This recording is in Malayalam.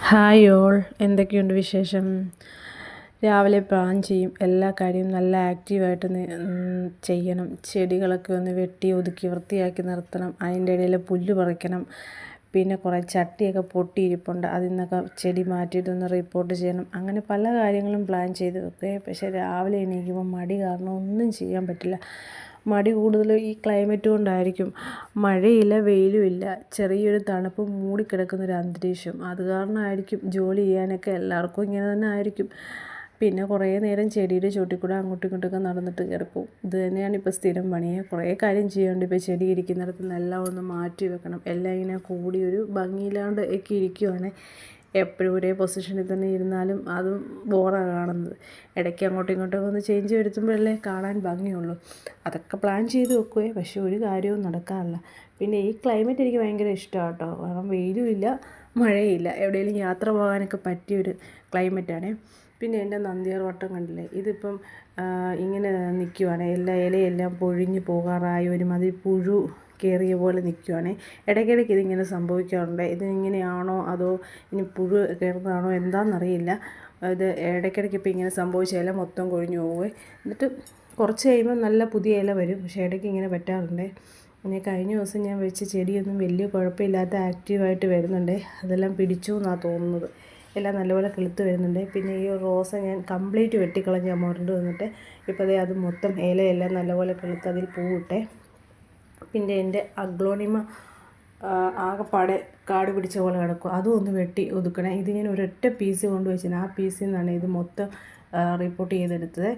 Hi all. എന്തൊക്കെയുണ്ട് വിശേഷം? രാവിലെ പ്ലാൻ ചെയ്യും. എല്ലാ കാര്യവും നല്ല ആക്റ്റീവായിട്ട് ചെയ്യണം. ചെടികളൊക്കെ ഒന്ന് വെട്ടി ഒതുക്കി വൃത്തിയാക്കി നിർത്തണം. അതിന്റെ ഇടയിൽ പുല്ല് പറിക്കണം. പിന്നെ കുറേ ചട്ടിയൊക്കെ പൊട്ടിയിരിപ്പുണ്ട്. അതിൽ നിന്നൊക്കെ ചെടി മാറ്റിയിട്ടൊന്ന് റിപ്പോർട്ട് ചെയ്യണം. അങ്ങനെ പല കാര്യങ്ങളും പ്ലാൻ ചെയ്ത് വെക്കുക പക്ഷേ രാവിലെ എണീക്കുമ്പോൾ മടി കാരണം ഒന്നും ചെയ്യാൻ പറ്റില്ല. മടി കൂടുതൽ ഈ ക്ലൈമറ്റ് കൊണ്ടായിരിക്കും. മഴയില്ല വെയിലുമില്ല ചെറിയൊരു തണുപ്പ് മൂടിക്കിടക്കുന്നൊരു അന്തരീക്ഷം. അത് കാരണമായിരിക്കും ജോലി ചെയ്യാനൊക്കെ എല്ലാവർക്കും ഇങ്ങനെ തന്നെ ആയിരിക്കും. പിന്നെ കുറേ നേരം ചെടിയുടെ ചോട്ടിൽ കൂടെ അങ്ങോട്ടും ഇങ്ങോട്ടൊക്കെ നടന്നിട്ട് കിടക്കും ഇത് തന്നെയാണ് ഇപ്പോൾ സ്ഥിരം പണി. കുറേ കാര്യം ചെയ്യാണ്ട് ഇപ്പോൾ ചെടി ഇരിക്കുന്നിടത്ത് നിന്നെല്ലാം ഒന്ന് മാറ്റി വെക്കണം. എല്ലാം ഇങ്ങനെ കൂടി ഒരു ഭംഗിയില്ലാണ്ട് ഒക്കെ ഇരിക്കുവാണ്. എപ്പോഴും ഒരേ പൊസിഷനിൽ തന്നെ ഇരുന്നാലും അതും ബോറാണ് കാണുന്നത്. ഇടയ്ക്ക് അങ്ങോട്ടും ഇങ്ങോട്ടും ഒന്ന് ചേഞ്ച് വരുത്തുമ്പോഴല്ലേ കാണാൻ ഭംഗിയുള്ളൂ. അതൊക്കെ പ്ലാൻ ചെയ്ത് വെക്കുവേ പക്ഷേ ഒരു കാര്യവും നടക്കാറില്ല. പിന്നെ ഈ ക്ലൈമറ്റ് എനിക്ക് ഭയങ്കര ഇഷ്ടമാണ് കേട്ടോ. കാരണം വെയിലും ഇല്ല മഴയില്ല എവിടെയെങ്കിലും യാത്ര പോകാനൊക്കെ പറ്റിയൊരു ക്ലൈമറ്റാണേ പിന്നെ എന്റെ നന്ദിയാർ വട്ടം കണ്ടില്ലേ? ഇതിപ്പം ഇങ്ങനെ നിൽക്കുവാണ് എല്ലാ ഇലയെല്ലാം പൊഴിഞ്ഞ് പോകാറായി. ഒരുമാതിരി പുഴു കയറിയ പോലെ നിൽക്കുവാണ് ഇടയ്ക്കിടയ്ക്ക് ഇതിങ്ങനെ സംഭവിക്കാറുണ്ട്. ഇതിങ്ങനെയാണോ അതോ ഇനി പുഴു കയറുന്നതാണോ എന്താണെന്നറിയില്ല ഇത് ഇടയ്ക്കിടയ്ക്ക് ഇപ്പോൾ ഇങ്ങനെ സംഭവിച്ച മൊത്തം കൊഴിഞ്ഞു പോകും എന്നിട്ട് കുറച്ച് കഴിയുമ്പോൾ നല്ല പുതിയ ഇല വരും. പക്ഷേ ഇടയ്ക്ക് ഇങ്ങനെ പറ്റാറുണ്ട് പിന്നെ കഴിഞ്ഞ ദിവസം ഞാൻ വെച്ച ചെടിയൊന്നും വലിയ കുഴപ്പമില്ലാത്ത ആക്റ്റീവായിട്ട് വരുന്നുണ്ട്. അതെല്ലാം പിടിച്ചു എന്നാണ് തോന്നുന്നത്. എല്ലാം നല്ലപോലെ കിളുത്ത് വരുന്നുണ്ട്. പിന്നെ ഈ റോസ ഞാൻ കംപ്ലീറ്റ് വെട്ടിക്കളഞ്ഞ് മുരണ്ട് വന്നിട്ട് ഇപ്പോൾ അതേ അത് മൊത്തം ഇലയെല്ലാം നല്ലപോലെ കിളുത്ത് അതിൽ പൂവിട്ടെ. പിന്നെ എന്റെ അഗ്ലോണിമ ആകെപ്പാടെ കാട് പിടിച്ച പോലെ കിടക്കും. അതും ഒന്ന് വെട്ടി ഒതുക്കണേ. ഇത് ഞാൻ ഒരൊറ്റ പീസ് കൊണ്ട് വെച്ചിന് ആ പീസിൽ നിന്നാണ് ഇത് മൊത്തം റിപ്പോർട്ട് ചെയ്തെടുത്തത്.